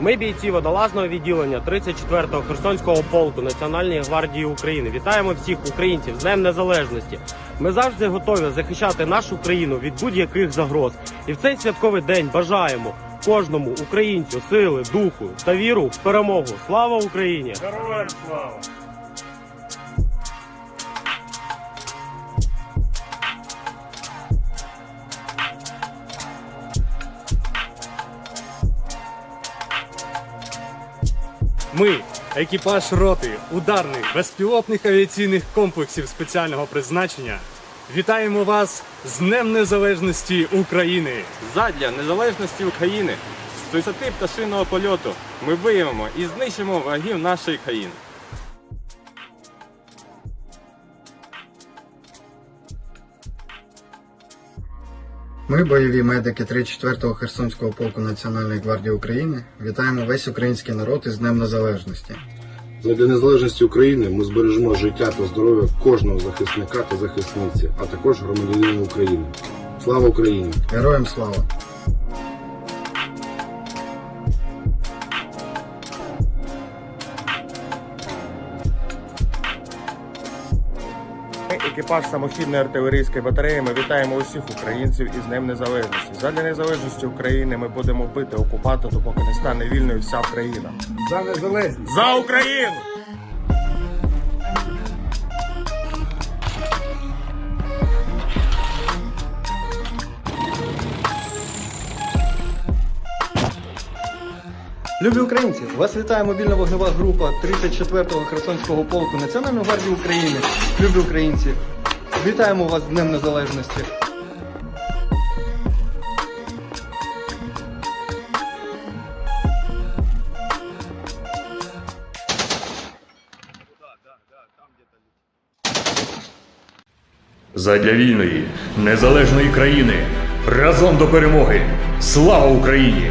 Ми бійці водолазного відділення 34-го Херсонського полку Національної гвардії України. Вітаємо всіх українців з Днем Незалежності. Ми завжди готові захищати нашу країну від будь-яких загроз. І в цей святковий день бажаємо кожному українцю сили, духу та віру в перемогу. Слава Україні! Героям слава! Ми, екіпаж роти ударних безпілотних авіаційних комплексів спеціального призначення, вітаємо вас з Днем Незалежності України! Задля незалежності України з висоти пташиного польоту ми виявимо і знищимо ворогів нашої країни. Ми, бойові медики 34-го Херсонського полку Національної гвардії України, вітаємо весь український народ із Днем Незалежності. Для незалежності України ми збережемо життя та здоров'я кожного захисника та захисниці, а також громадянина України. Слава Україні! Героям слава! Екіпаж самохідної артилерійської батареї, ми вітаємо усіх українців із Днем Незалежності. Задля незалежності України ми будемо бити окупанта, допоки не стане вільною вся країна. За незалежність! За Україну! Любі українці! Вас вітає мобільна вогнева група 34-го Херсонського полку Національної гвардії України. Любі українці! Вітаємо вас з Днем Незалежності! Задля вільної, незалежної країни разом до перемоги. Слава Україні!